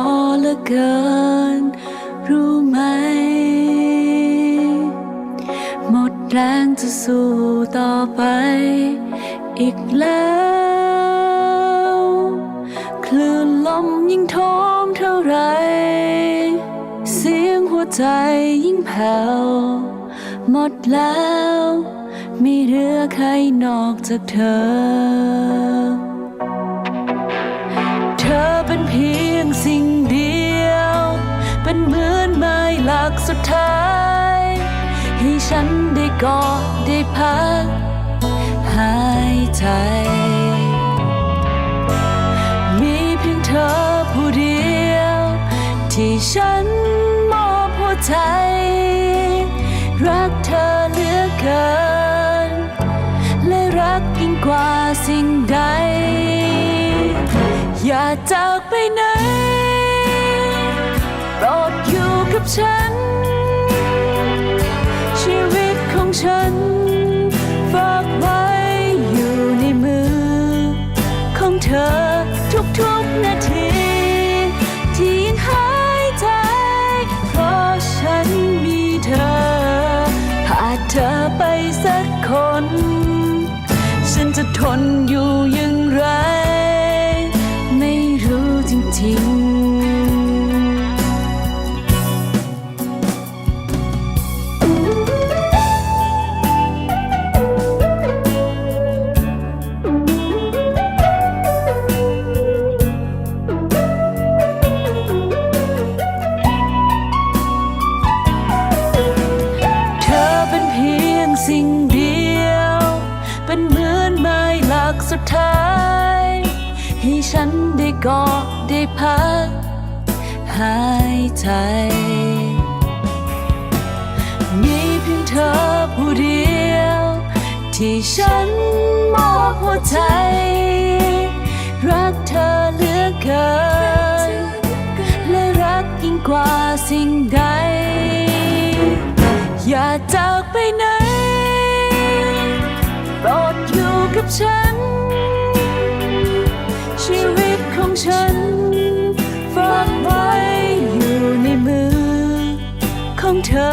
อเหลือเกิน รู้ไหม หมดแรงจะสู้ต่อไป อีกแล้ว คลื่นลมยิ่งโทมเท่าไร เสียงหัวใจยิ่งแผ่วหมดแล้ว ไม่เหลือใครนอกจากเธอ เหมือนไม้หลักสุดท้าย ให้ฉันได้กอดได้พักหายใจ มีเพียงเธอผู้เดียว ที่ฉันมอบหัวใจ รักเธอเหลือเกิน และรักยิ่งกว่าสิ่งใด อย่าจากไปไหน ฉัน ชีวิตของฉัน ฝากไว้อยู่ในมือ ของเธอทุกๆนาที ที่ยังหายใจ เพราะฉันมีเธอหากเธอไปสักคน ฉันจะทนอยู่อย่างไร ดท้าย ให้ฉันได้กอดได้พักหายใจ มีเพียงเธอผู้เดียว ที่ฉันมอบหัวใจ รักเธอเหลือเกิน และรักยิ่งกว่าสิ่งใด อย่าจากไปไหนโปรดอยู่กับฉัน ฉันฝากไว้อยู่ในมือ ของเธอ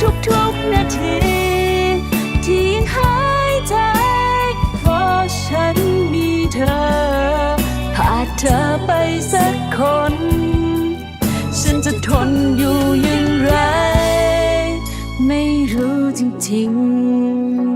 ทุกๆนาที ที่ยังหายใจ เพราะฉันมีเธอหากเธอไปสักคน ฉันจะทนอยู่อย่างไร ไม่รู้จริงๆ